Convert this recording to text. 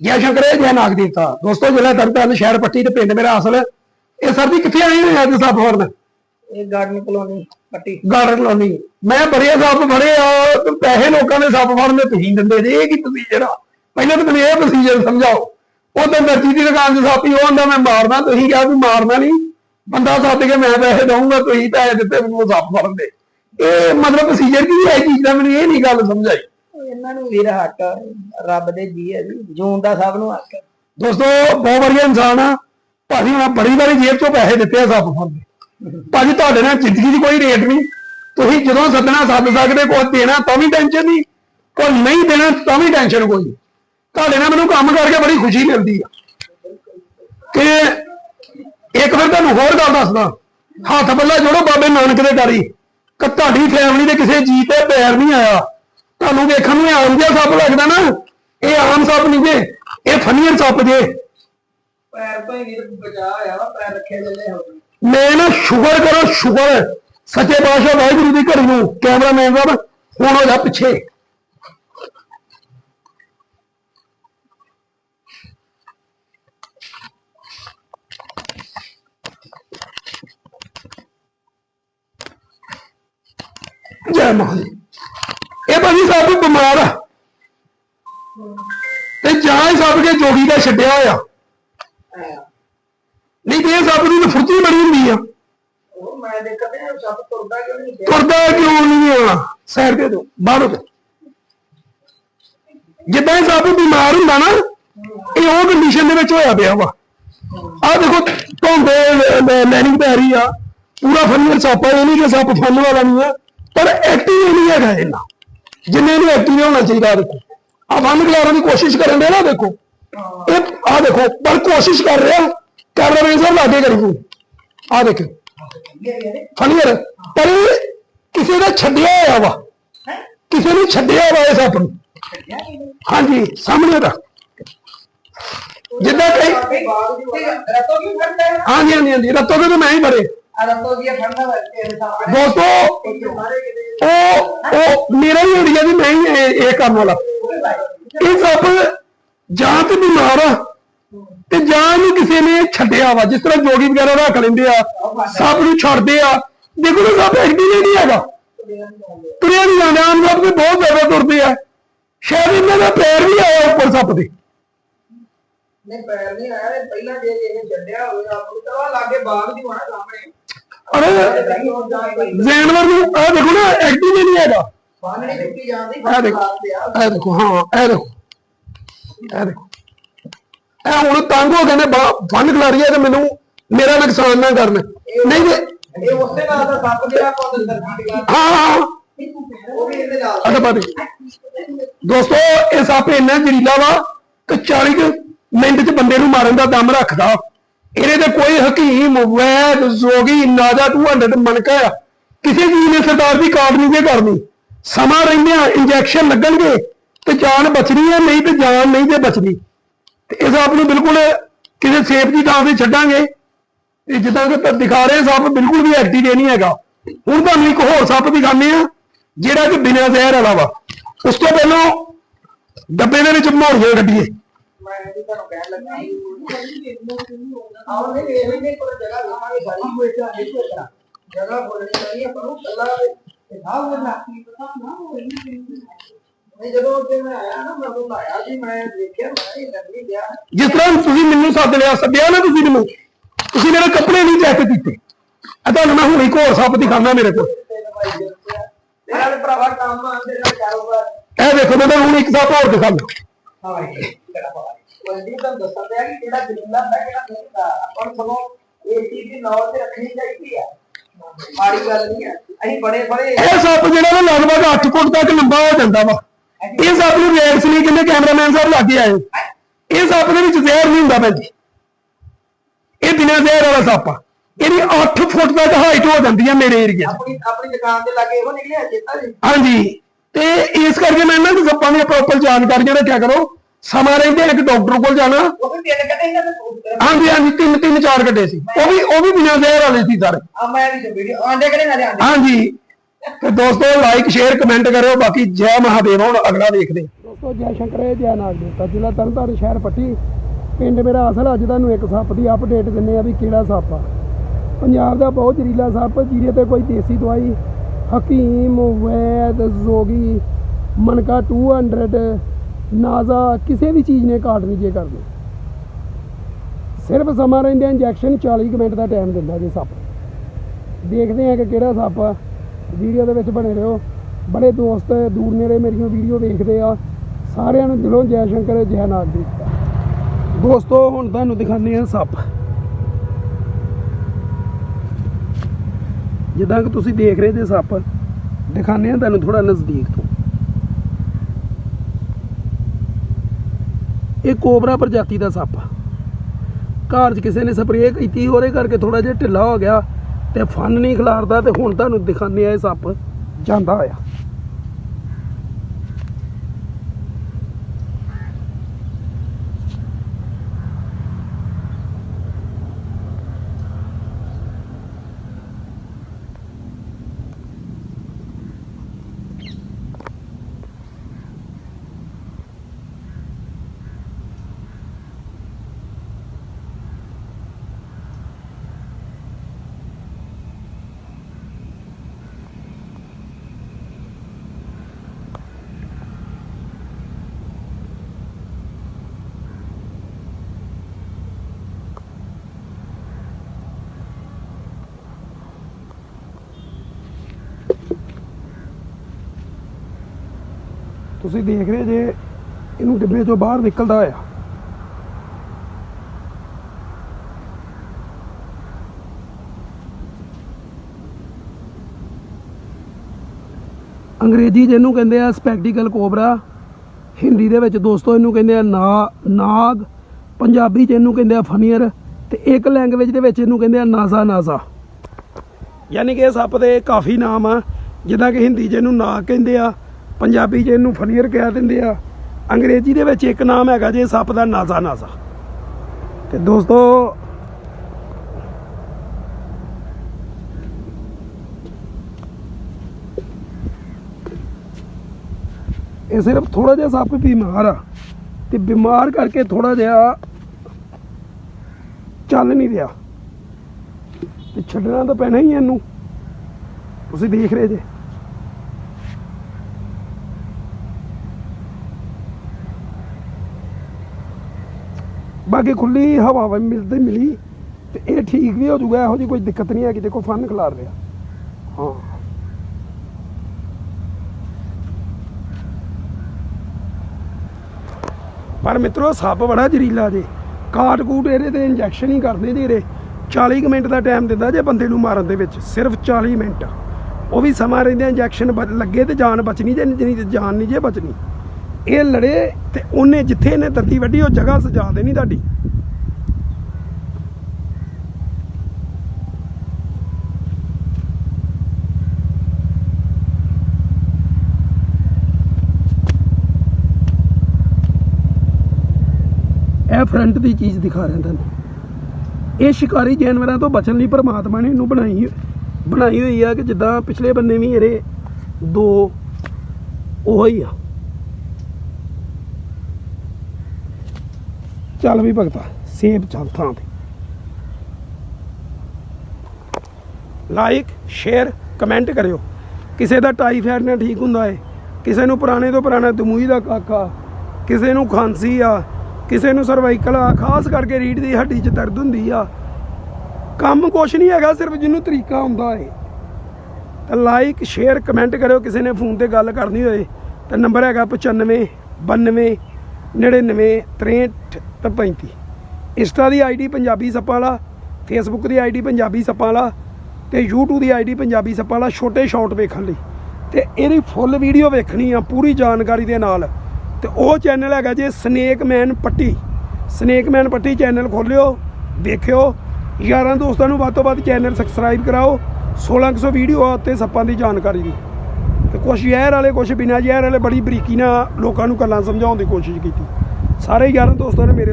ਜੈ ਸ਼ੰਕਰ ਜੈ ਨਾਗ ਦੇਵਤਾ ਦੋਸਤੋ ਜ਼ਿਲ੍ਹਾ ਤਰਨਤਾਰਨ ਸ਼ਹਿਰ ਪੱਟੀ ਤੇ ਪਿੰਡ ਮੇਰਾ ਅਸਲ ਇਹ ਸਰ ਜੀ ਕਿੱਥੇ ਆਏ ਹੋਏ ਅੱਜ ਸੱਪ ਫੜਨ? ਇਹ ਗਾਰਡਨ ਕਲੋਨੀ ਪੱਟੀ। ਗਾਰਡਨ ਲਾਉਣੀ ਮੈਂ ਬੜੇ ਆ ਤੇ ਪੈਸੇ ਲੋਕਾਂ ਦੇ ਸੱਪ ਫੜਨ ਦੇ ਤੁਸੀਂ ਦਿੰਦੇ ਜੇ ਇਹ ਕੀ ਤੁਸੀਂ ਜਿਹੜਾ? ਪਹਿਲਾਂ ਤਾਂ ਮੈਨੂੰ ਇਹ ਪ੍ਰੋਸੀਜਰ ਸਮਝਾਓ। ਉਦੋਂ ਦਰਜੀ ਦੀ ਦੁਕਾਨ 'ਚ ਸੱਪ ਉਹ ਹੁੰਦਾ ਮੈਂ ਮਾਰਨਾ ਤੁਸੀਂ ਕਿਹਾ ਵੀ ਮਾਰਨਾ ਨਹੀਂ। ਬੰਦਾ ਸੱਦ ਕੇ ਮੈਂ ਪੈਸੇ ਦਊਂਗਾ ਤੁਸੀਂ ਪੈਸੇ ਦਿੱਤੇ ਮੈਨੂੰ ਸੱਪ ਫੜਨ ਦੇ। ਇਹ ਮਤਲਬ ਪ੍ਰੋਸੀਜਰ ਕੀ ਹੈ ਚੀਜ਼ ਦਾ? ਮੈਨੂੰ ਇਹ ਨਹੀਂ ਗੱਲ ਸਮਝਾਈ। ਇਹਨਾਂ ਨੂੰ ਵੀਰ ਹੱਕ, ਰੱਬ ਦੇ ਜੀ ਹੈ ਜੀ, ਜੂਨ ਦਾ ਸਭ ਨੂੰ ਹੱਕ ਹੈ। ਦੋਸਤੋ, ਬਹੁਤ ਵਧੀਆ ਇਨਸਾਨ ਆ। ਭਾਜੀ, ਮੈਂ ਬੜੀ ਵਾਰੀ ਜੇਬ ਚੋਂ ਪੈਸੇ ਦਿੱਤੇ ਆ ਸੱਪ ਫੜਨ ਭਾਜੀ, ਤੁਹਾਡੇ ਨਾਲ ਜ਼ਿੰਦਗੀ ਦੀ ਕੋਈ ਰੇਟ ਨਹੀਂ। ਤੁਸੀਂ ਜਦੋਂ ਸੱਦਣਾ, ਸੱਦ ਸਕਦੇ ਕੋਈ ਦੇਣਾ, ਤਾਂ ਵੀ ਟੈਨਸ਼ਨ ਨਹੀਂ। ਕੋਈ ਨਹੀਂ ਦੇਣਾ, ਤਾਂ ਵੀ ਟੈਨਸ਼ਨ ਕੋਈ ਨਹੀਂ। ਤੁਹਾਡੇ ਨਾਲ ਮੈਨੂੰ ਕੰਮ ਕਰਕੇ ਬੜੀ ਖੁਸ਼ੀ ਮਿਲਦੀ ਆ। ਕਿ ਇੱਕ ਵਾਰ ਤੁਹਾਨੂੰ ਹੋਰ ਗੱਲ ਦੱਸਦਾ। ਹੱਥ ਪੱਲਾ ਜੋੜੋ ਬਾਬੇ ਨਾਨਕ ਦੇ ਗਾੜੀ ਕਿ ਤੁਹਾਡੀ ਫੈਮਿਲੀ ਦੇ ਕਿਸੇ ਜੀ ਤੇ ਪੈਰ ਨਹੀਂ ਆਇਆ। ਤੁਹਾਨੂੰ ਵੇਖਣ ਨੂੰ ਆਮ ਜਿਹਾ ਸੱਪ ਲੱਗਦਾ ਨਾ। ਇਹ ਆਮ ਸੱਪ ਨਹੀਂ ਜੇ ਇਹ ਫਨੀਅਰ ਸੱਪ ਜੇ। ਪੈਰ ਤੋਂ ਹੀ ਵੀਰ ਬਚਾ ਵਾ ਪੈਰ ਰੱਖੇ ਜਲੇ ਹੋ ਮੈਂ ਨਾ ਸ਼ੁਕਰ ਕਰੋ ਸ਼ੁਕਰ। ਸੱਚੇ ਪਾਤਸ਼ਾਹ ਵਾਹਿਗੁਰੂ ਦੀ ਘੜੀ ਨੂੰ ਕੈਮਰਾਮੈਨ ਸਾਹਿਬ ਹੁਣ ਹੋ ਜਾ ਪਿੱਛੇ। ਜੈ ਇਹ ਭਾਜੀ ਸਭ ਬਿਮਾਰ ਆ। ਤੇ ਜਾਂ ਸਭ ਕੇ ਜੋਗੀ ਦਾ ਛੱਡਿਆ ਹੋਇਆ। ਨਹੀਂ ਤੇ ਇਹ ਸਭ ਦੀ ਤਾਂ ਫੁਰਤੀ ਬੜੀ ਹੁੰਦੀ ਆ। ਉਹ ਮੈਂ ਦੇਖਦੇ ਆ ਸਭ ਤੁਰਦਾ ਕਿਉਂ ਨਹੀਂ ਤੁਰਦਾ ਕਿਉਂ ਨਹੀਂ ਆ ਸਾਈਡ ਤੇ ਦੋ, ਬਾਹਰੋਂ ਤੇ। ਜਿੱਦਾਂ ਇਹ ਸਭ ਬਿਮਾਰ ਹੁੰਦਾ ਨਾ, ਇਹ ਉਹ ਕੰਡੀਸ਼ਨ ਦੇ ਵਿੱਚ ਹੋਇਆ ਪਿਆ ਵਾ। ਆ ਦੇਖੋ, ਧੁੰਦੇ ਲੈਨਿੰਗ ਪੈ ਰਹੀ ਆ। ਪੂਰਾ ਫਨੀਅਰ ਸੱਪ ਆ ਇਹ ਨਹੀਂ ਕਿ ਸੱਪ ਫਨ ਵਾਲਾ ਨਹੀਂ ਆ, ਪਰ ਐਕਟਿਵ ਨਹੀਂ ਹੈਗਾ ਇਹਨਾਂ ਜਿੰਨੇ ਨੂੰ ਐਕਟਿਵ ਹੋਣਾ ਚਾਹੀਦਾ ਦੇਖੋ। ਆ ਫਨ ਖਿਲਾਰਨ ਦੀ ਕੋਸ਼ਿਸ਼ ਕਰਨ ਦੇ ਨਾ ਦੇਖੋ। ਇਹ ਆ ਦੇਖੋ ਪਰ ਕੋਸ਼ਿਸ਼ ਕਰ ਰਿਹਾ ਕੈਮਰਾਮੈਨ ਸਾਹਿਬ ਲਾਗੇ ਕਰੀ ਆ ਦੇਖੋ। ਫਨੀਅਰ ਪਰ ਕਿਸੇ ਦਾ ਛੱਡਿਆ ਹੋਇਆ ਵਾ। ਕਿਸੇ ਨੇ ਛੱਡਿਆ ਵਾ ਇਸ ਆਪ ਨੂੰ। ਹਾਂਜੀ ਸਾਹਮਣੇ ਦਾ ਜਿੱਦਾਂ ਕਈ ਰਤੋ ਕੀ ਫੜਦਾ ਹੈ ਹਾਂਜੀ ਹਾਂਜੀ ਹਾਂਜੀ। ਰੱਤੋ ਦੇ ਤਾਂ ਮੈਂ ਹੀ ਬੜੇ ਵਾ ਦੋਸਤੋ ਉਹ ਉਹ ਮੇਰਾ ਹੀ ਏਰੀਆ ਦੀ ਮੈਂ ਹੀ ਇਹ ਇਹ ਕਰਨ ਵਾਲਾ। ਇਹ ਜਾਂ ਤੇ ਬਿਮਾਰ ਆ ਤੇ ਜਾਂ ਇਹਨੂੰ ਕਿਸੇ ਨੇ ਛੱਡਿਆ ਵਾ ਜਿਸ ਤਰ੍ਹਾਂ ਜੋਗੀ ਵਗੈਰਾ ਰੱਖ ਲੈਂਦੇ ਆ ਸੱਪ ਨੂੰ ਛੱਡਦੇ ਆ। ਦੇਖੋ ਨਾ ਸੱਪ ਐਕਟਿਵ ਹੀ ਨਹੀਂ ਹੈਗਾ। ਤੁਰਿਆ ਨਹੀਂ ਜਾਂਦਾ। ਆਮ ਬਹੁਤ ਜ਼ਿਆਦਾ ਤੁਰਦੇ ਆ। ਸ਼ਾਇਦ ਇਹਨਾਂ ਦਾ ਪੈਰ ਵੀ ਆਇਆ ਉੱਪਰ ਸੱਪ ਦੇ। ਨਹੀਂ ਪੈਰ ਨਹੀਂ ਆਇਆ ਇਹ ਪਹਿਲਾਂ ਜੇ ਇਹ ਛੱਡਿਆ ਹੋਵੇ ਆਪ ਨੂੰ ਤਾਂ ਲਾਗੇ ਬਾਗ ਦੀ ਹੋਣਾ ਸਾਹਮਣੇ। ਅਰੇ ਜਾਨਵਰ ਨੂੰ ਆ ਦੇਖੋ ਨਾ ਐਕਟਿਵ ਹੀ ਨਹੀਂ ਹੈਗਾ ਬਾਹਰ ਟੁੱਟੀ ਜਾਂਦੀ ਇਹ ਦੇਖੋ ਇਹ ਦੇਖੋ ਹਾਂ ਇਹ ਦੇਖੋ। ਇਹ ਦੇਖੋ। ਇਹ ਹੁਣ ਤੰਗ ਹੋ ਗਏ ਨੇ ਫੰਡ ਖਿਲਾਰੀਆ ਤੇ ਮੈਨੂੰ ਮੇਰਾ ਨੁਕਸਾਨ ਨਾ ਕਰਨ। ਨਹੀਂ ਤੇ ਇਹ ਉਸੇ ਨਾਲ ਦਾ ਸੱਪ ਜਿਹੜਾ ਆਪਾਂ ਅੰਦਰ ਛੱਡ ਗਿਆ ਹਾਂ ਹਾਂ ਉਹ ਵੀ ਇਹਦੇ ਨਾਲ। ਅட ਬਾਦੇ ਦੋਸਤੋ ਇਹ ਸੱਪ ਇੰਨਾ ਜ਼ਹਿਰੀਲਾ ਵਾ ਕਿ 40 ਕੁ ਮਿੰਟ ਚ ਬੰਦੇ ਨੂੰ ਮਾਰਨ ਦਾ ਦਮ ਰੱਖਦਾ। ਇਹਦੇ ਤੇ ਕੋਈ ਹਕੀਮ, ਵੈਦ, ਜੋਗੀ, ਨਾਜਾ 200 ਮਨਕਾ ਆ। ਕਿਸੇ ਚੀਜ਼ ਨੇ ਸਰਦਾਰ ਦੀ ਕਾਰਡ ਨਹੀਂ ਜੇ ਕਰਨੀ। ਸਮਾਂ ਰਹਿੰਦਿਆਂ ਇੰਜੈਕਸ਼ਨ ਲੱਗਣਗੇ ਤੇ ਜਾਨ ਬਚਣੀ ਹੈ ਨਹੀਂ ਤੇ ਜਾਨ ਨਹੀਂ ਤੇ ਬਚਣੀ। ਤੇ ਇਸ ਆਪ ਨੂੰ ਬਿਲਕੁਲ ਕਿਸੇ ਸੇਫ ਦੀ ਥਾਂ ਤੇ ਛੱਡਾਂਗੇ। ਤੇ ਜਿੱਦਾਂ ਕਿ ਦਿਖਾ ਰਹੇ ਸੱਪ ਬਿਲਕੁਲ ਵੀ ਐਕਟਿਵ ਨਹੀਂ ਹੈਗਾ। ਹੁਣ ਤੁਹਾਨੂੰ ਇੱਕ ਹੋਰ ਸੱਪ ਦਿਖਾਉਂਦੇ ਆ ਜਿਹੜਾ ਕਿ ਬਿਨਾਂ ਜ਼ਹਿਰ ਵਾਲਾ ਵਾ। ਉਸ ਤੋਂ ਪਹਿਲਾਂ ਡੱਬੇ ਦੇ ਵਿੱਚ ਮੋੜੀਆਂ ਕੱਢੀਏ। ਮੈਂ ਵੀ ਤੁਹਾਨੂੰ ਕਹਿਣ ਲੱਗਾ ਆਉਂ ਨਹੀਂ ਇਹ ਨਹੀਂ ਕੋਈ ਜਗ੍ਹਾ ਲਾਵਾਂਗੇ ਸਾਰੀ ਕੋਈ ਤਾਂ ਦੇਖੋ ਇਤਨਾ ਜਗ੍ਹਾ ਬੋਲਣੀ ਚਾਹੀਏ ਪਰ ਉਹ ਕੱਲਾ ਇਹ ਨਾ ਹੋਣਾ ਨਹੀਂ ਜਦੋਂ ਉੱਥੇ ਮੈਂ ਆਇਆ ਨਾ ਮੈਂ ਉਹ ਆਇਆ ਸੀ ਮੈਂ ਦੇਖਿਆ ਮੈਂ ਇਹ ਲੱਗੀ ਗਿਆ ਜਿਸ ਤਰ੍ਹਾਂ ਤੁਸੀਂ ਮੈਨੂੰ ਸੱਦ ਲਿਆ ਸੱਦਿਆ ਨਾ ਤੁਸੀਂ ਮੈਨੂੰ ਤੁਸੀਂ ਮੇਰੇ ਕੱਪੜੇ ਨਹੀਂ ਚੈੱਕ ਕੀਤੇ। ਆ ਤੁਹਾਨੂੰ ਮੈਂ ਹੁਣ ਇੱਕ ਹੋਰ ਸੱਪ ਦਿਖਾਉਂਦਾ ਮੇਰੇ ਕੋਲ। ਤੇਰੇ ਭਰਾਵਾ ਕੰਮ ਆ ਤੇਰਾ ਕਾਰੋਬਾਰ। ਇਹ ਦੇਖੋ ਮੈਂ ਤੁਹਾਨੂੰ ਹੁਣ ਇੱਕ ਸੱਪ ਹੋਰ ਦਿਖਾਉਂਦਾ। ਹਾਂ ਦੱਸਣ ਦਿਆ ਕਿ ਕਿਹੜਾ ਜਿੰਦਾ ਹੈ ਕਿਹੜਾ ਨਹੀਂ ਦਾ। ਆਪਾਂ ਨੂੰ ਸਗੋਂ ਇਹ ਚੀਜ਼ ਦੀ ਨੌਲ ਤੇ ਰੱਖਣੀ ਚਾਹੀਦੀ ਆ। ਮਾੜੀ ਗੱਲ ਨਹੀਂ ਆ। ਅਸੀਂ ਬੜੇ ਬੜੇ ਇਹ ਸੱਪ ਜਿਹੜਾ ਨਾ ਲਗਭਗ 8 ਫੁੱਟ ਤੱਕ ਲੰਬਾ ਹੋ ਜਾਂਦਾ ਵਾ। ਇਹ ਸੱਪ ਨੂੰ ਰੇਡਸ ਨਹੀਂ ਕਹਿੰਦੇ ਕੈਮਰਾਮੈਨ ਸਾਹਿਬ ਲੱਗੇ ਆਏ। ਇਹ ਸੱਪ ਦੇ ਵਿੱਚ ਜ਼ਹਿਰ ਨਹੀਂ ਹੁੰਦਾ ਭੈਣ ਜੀ। ਇਹ ਬਿਨਾਂ ਜ਼ਹਿਰ ਵਾਲਾ ਸੱਪ ਆ। ਇਹਦੀ 8 ਫੁੱਟ ਤੱਕ ਹਾਈਟ ਹੋ ਜਾਂਦੀ ਆ ਮੇਰੇ ਏਰੀਆ ਆਪਣੀ ਆਪਣੀ ਦੁਕਾਨ ਦੇ ਲਾਗੇ ਉਹ ਨਿਕਲਿਆ ਚੇਤਾ ਜੀ ਹਾਂਜੀ। ਤੇ ਇਸ ਕਰਕੇ ਮੈਂ ਇਹਨਾਂ ਦੀ ਸੱਪਾਂ ਦੀਆਂ ਪ੍ਰੋਪਰ ਜਾਣਕਾਰੀਆਂ ਰੱਖਿਆ ਕਰੋ। ਸਮਾਂ ਰਹਿੰਦੇ ਇੱਕ ਡਾਕਟਰ ਕੋਲ ਜਾਣਾ। ਉਹ ਵੀ ਤਿੰਨ ਕੱਢੇ ਇਹਨਾਂ ਦੇ ਹਾਂਜੀ ਹਾਂਜੀ ਤਿੰਨ ਤਿੰਨ ਚਾਰ ਗੱਡੇ ਸੀ। ਉਹ ਵੀ ਉਹ ਵੀ ਬਿਨਾਂ ਜ਼ਹਿਰ ਵਾਲੇ ਸੀ ਸਾਰੇ। ਆ ਮੈਂ ਵੀ ਵੀਡੀਓ ਆਂਡੇ ਕਿਹੜੇ ਨਾਲ ਆਂਡੇ ਹਾਂਜੀ। ਤੇ ਦੋਸਤੋ ਲਾਈਕ ਸ਼ੇਅਰ ਕਮੈਂਟ ਕਰਿਓ। ਬਾਕੀ ਜੈ ਮਹਾਦੇਵ ਹੁਣ ਅਗਲਾ ਦੇਖਦੇ। ਦੋਸਤੋ ਜੈ ਸ਼ੰਕਰ ਜੈ ਨਾਗ ਦੇਵਤਾ। ਜ਼ਿਲ੍ਹਾ ਤਰਨਤਾਰਨ ਸ਼ਹਿਰ ਪੱਟੀ। ਪਿੰਡ ਮੇਰਾ ਅਸਲ ਅੱਜ ਤੁਹਾਨੂੰ ਇੱਕ ਸੱਪ ਦੀ ਅਪਡੇਟ ਦਿੰਨੇ ਆ ਵੀ ਕਿਹੜਾ ਸੱਪ ਆ। ਪੰਜਾਬ ਦਾ ਬਹੁਤ ਜ਼ਹਿਰੀਲਾ ਸੱਪ ਜਿਹਦੇ ਤੇ ਕੋਈ ਦੇਸੀ ਦਵਾਈ ਹਕੀਮ ਵੈਦ ਜੋਗੀ ਮਨਕਾ 200 ਨਾਜ਼ਾ ਕਿਸੇ ਵੀ ਚੀਜ਼ ਨੇ ਕਾਟ ਨਹੀਂ ਜੇ ਕਰਦੇ। ਸਿਰਫ ਸਮਾਂ ਰਹਿੰਦੇ ਇੰਜੈਕਸ਼ਨ 40 ਕੁ ਮਿੰਟ ਦਾ ਟਾਈਮ ਦਿੰਦਾ ਜੇ ਸੱਪ। ਦੇਖਦੇ ਆ ਕਿ ਕਿਹੜਾ ਸੱਪ ਆ। ਵੀਡੀਓ ਦੇ ਵਿੱਚ ਬਣੇ ਰਹੋ। ਬੜੇ ਦੋਸਤ, ਦੂਰ ਨੇੜੇ ਮੇਰੀਆਂ ਵੀਡੀਓ ਵੇਖਦੇ ਆ। ਸਾਰਿਆਂ ਨੂੰ ਦਿਲੋਂ ਜੈ ਸ਼ੰਕਰ, ਜੈ ਨਾਗ ਦੇਵਤਾ ਦੋਸਤੋ, ਹੁਣ ਤੁਹਾਨੂੰ ਦਿਖਾਉਂਦੇ ਆ ਸੱਪ। ਜਿੱਦਾਂ ਕਿ ਤੁਸੀਂ ਦੇਖ ਰਹੇ ਜੇ ਸੱਪ, ਦਿਖਾਉਂਦੇ ਆ ਤੁਹਾਨੂੰ ਥੋੜਾ ਨਜ਼ਦੀਕ ਤੋਂ। ਇਹ ਕੋਬਰਾ ਪ੍ਰਜਾਤੀ ਦਾ ਸੱਪ ਆ। ਘਰ 'ਚ ਕਿਸੇ ਨੇ ਸਪਰੇਅ ਕੀਤੀ, ਉਹਦੇ ਕਰਕੇ ਥੋੜਾ ਜਿਹਾ ਢਿੱਲਾ ਹੋ ਗਿਆ ਤੇ ਫਨ ਨਹੀਂ ਖਿਲਾਰਦਾ ਤੇ ਹੁਣ ਤੁਹਾਨੂੰ ਦਿਖਾਉਂਦੇ ਆ ਇਹ ਸੱਪ ਜਾਂਦਾ ਹੋਇਆ। ਤੁਸੀਂ ਦੇਖ ਰਹੇ ਜੇ ਇਹਨੂੰ ਡਿੱਬੇ ਚੋਂ ਬਾਹਰ ਨਿਕਲਦਾ ਹੋਇਆ। ਅੰਗਰੇਜ਼ੀ ਜਿਹਨੂੰ ਕਹਿੰਦੇ ਆ ਸਪੈਕਟੀਕਲ ਕੋਬਰਾ ਹਿੰਦੀ ਦੇ ਵਿੱਚ ਦੋਸਤੋ ਇਹਨੂੰ ਕਹਿੰਦੇ ਆ ਨਾ, ਨਾਗ, ਪੰਜਾਬੀ 'ਚ ਇਹਨੂੰ ਕਹਿੰਦੇ ਆ ਫਨੀਅਰ ਤੇ ਇੱਕ ਲੈਂਗੁਏਜ ਦੇ ਵਿੱਚ ਇਹਨੂੰ ਕਹਿੰਦੇ ਆ ਨਾਜ਼ਾ ਨਾਜ਼ਾ ਯਾਨੀ ਕਿ ਇਹ ਸੱਪ ਦੇ ਕਾਫੀ ਨਾਮ ਆ, ਜਿੱਦਾਂ ਕਿ ਹਿੰਦੀ 'ਚ ਇਹਨੂੰ ਨਾਗ ਕਹਿੰਦੇ ਆ ਪੰਜਾਬੀ 'ਚ ਇਹਨੂੰ ਫਨੀਅਰ ਕਹਿ ਦਿੰਦੇ ਆ, ਅੰਗਰੇਜ਼ੀ ਦੇ ਵਿੱਚ ਇੱਕ ਨਾਮ ਹੈਗਾ ਜੇ, ਸੱਪ ਦਾ ਨਾਜ਼ਾ ਨਾਜ਼ਾ। ਤੇ ਦੋਸਤੋ, ਇਹ ਸਿਰਫ ਥੋੜਾ ਜਿਹਾ ਸੱਪ ਬਿਮਾਰ ਆ, ਤੇ ਬਿਮਾਰ ਕਰਕੇ ਥੋੜਾ ਜਿਹਾ ਚੱਲ ਨਹੀਂ ਰਿਹਾ। ਤੇ ਛੱਡਣਾ ਤਾਂ ਪੈਣਾ ਹੀ ਇਹਨੂੰ। ਤੁਸੀਂ ਦੇਖ ਰਹੇ ਜੇ। ਬਾਕੀ ਖੁੱਲੀ, ਹਵਾ ਵੀ ਮਿਲਦੀ ਮਿਲੀ, ਤੇ ਇਹ ਠੀਕ ਵੀ ਹੋ ਜਾਊਗਾ ਇਹੋ ਜਿਹੀ ਕੋਈ ਦਿੱਕਤ ਨਹੀਂ ਹੈ ਹੈਗੀ, ਦੇਖੋ, ਫਨ ਖਿਲਾਰ ਰਿਹਾ। ਹਾਂ। ਪਰ ਮਿੱਤਰੋ, ਸੱਪ ਬੜਾ ਜ਼ਹਿਰੀਲਾ ਜੇ। ਕਾਟ ਕੂਟ ਇਹਦੇ ਤੇ ਇੰਜੈਕਸ਼ਨ ਹੀ ਕਰਦੇ ਜੇ ਇਹਦੇ। 40 ਕੁ ਮਿੰਟ ਦਾ ਟਾਈਮ ਦਿੰਦਾ ਜੇ ਬੰਦੇ ਨੂੰ ਮਾਰਨ ਦੇ ਵਿੱਚ, ਸਿਰਫ 40 ਮਿੰਟ। ਉਹ ਵੀ ਸਮਾਂ ਰਹਿੰਦੇ ਇੰਜੈਕਸ਼ਨ ਲੱਗੇ ਤੇ ਜਾਨ ਬਚਣੀ ਜੇ ਜਾਨ ਨਹੀਂ ਜੇ ਬਚਣੀ। ਇਹ ਲੜੇ ਤੇ ਉਹਨੇ ਜਿੱਥੇ ਇਹਨੇ ਤੱਤੀ ਵੱਢੀ, ਉਹ ਜਗ੍ਹਾ ਸਜਾ ਦੇਣੀ ਤੁਹਾਡੀ। ਇਹ ਫਰੰਟ ਦੀ ਚੀਜ਼ ਦਿਖਾ ਰਿਹਾ ਤੁਹਾਨੂੰ। ਇਹ ਸ਼ਿਕਾਰੀ ਜਾਨਵਰਾਂ ਤੋਂ ਬਚਣ ਲਈ ਪਰਮਾਤਮਾ ਨੇ ਇਹਨੂੰ ਬਣਾਈ ਬਣਾਈ ਹੋਈ ਆ ਕਿ ਜਿੱਦਾਂ ਪਿਛਲੇ ਬੰਨੇ ਵੀ ਇਹਦੇ ਦੋ, ਉਹ ਹੀ ਆ। ਚੱਲ ਵੀ ਭਗਤਾ, ਸੇਬ ਚੱਲ ਥਾਂ ਤੇ। ਲਾਈਕ ਸ਼ੇਅਰ ਕਮੈਂਟ ਕਰਿਓ। ਕਿਸੇ ਦਾ ਟਾਈਫਾਇਡ ਨਾਲ ਠੀਕ ਹੁੰਦਾ ਏ, ਕਿਸੇ ਨੂੰ ਪੁਰਾਣੇ ਤੋਂ ਪੁਰਾਣਾ ਦਮੂਈ ਦਾ ਕਾਕਾ ਕਿਸੇ ਨੂੰ ਖਾਂਸੀ ਆ, ਕਿਸੇ ਨੂੰ ਸਰਵਾਈਕਲ ਆ, ਖਾਸ ਕਰਕੇ ਰੀੜ ਦੀ ਹੱਡੀ 'ਚ ਦਰਦ ਹੁੰਦੀ ਆ। ਕੰਮ ਕੁਛ ਨਹੀਂ ਹੈਗਾ, ਸਿਰਫ ਜਿਹਨੂੰ ਤਰੀਕਾ ਹੁੰਦਾ ਏ। ਤਾਂ ਲਾਈਕ ਸ਼ੇਅਰ ਕਮੈਂਟ ਕਰਿਓ, ਕਿਸੇ ਨੇ ਫੋਨ ਤੇ ਗੱਲ ਕਰਨੀ ਹੋਏ, ਤਾਂ ਨੰਬਰ ਹੈਗਾ 95 92 99 63 ਤੇ 35 ਇੰਸਟਾ ਦੀ ਆਈਡੀ ਪੰਜਾਬੀ ਸੱਪਾਂ ਵਾਲਾ ਫੇਸਬੁੱਕ ਦੀ ਆਈਡੀ ਪੰਜਾਬੀ ਸੱਪਾਂ ਵਾਲਾ ਤੇ YouTube ਦੀ ਆਈਡੀ ਪੰਜਾਬੀ ਸੱਪਾਂ ਵਾਲਾ ਛੋਟੇ ਸ਼ਾਰਟ ਵੇਖਣ ਲਈ। ਤੇ ਇਹਦੀ ਫੁੱਲ ਵੀਡੀਓ ਵੇਖਣੀ ਆ, ਪੂਰੀ ਜਾਣਕਾਰੀ ਦੇ ਨਾਲ। ਤੇ ਉਹ ਚੈਨਲ ਹੈਗਾ ਜੇ snake man Patti snake man Patti channel ਖੋਲਿਓ, ਵੇਖਿਓ। ਯਾਰਾਂ ਦੋਸਤਾਂ ਨੂੰ ਵੱਧ ਤੋਂ ਵੱਧ ਚੈਨਲ ਸਬਸਕ੍ਰਾਈਬ ਕਰਾਓ 1600 ਵੀਡੀਓ ਆ ਉੱਤੇ ਸੱਪਾਂ ਦੀ ਜਾਣਕਾਰੀ ਦੀ। ਤੇ ਕੁਛ ਜ਼ਹਿਰ ਵਾਲੇ, ਕੁਛ ਬਿਨਾਂ ਜ਼ਹਿਰ ਵਾਲੇ ਬੜੀ ਬਰੀਕੀ ਨਾਲ ਲੋਕਾਂ ਨੂੰ ਗੱਲਾਂ ਸਮਝਾਉਣ ਦੀ ਕੋਸ਼ਿਸ਼ ਕੀਤੀ। ਸਾਰੇ ਯਾਰਾਂ ਦੋਸਤਾਂ ਨੇ ਮੇਰੇ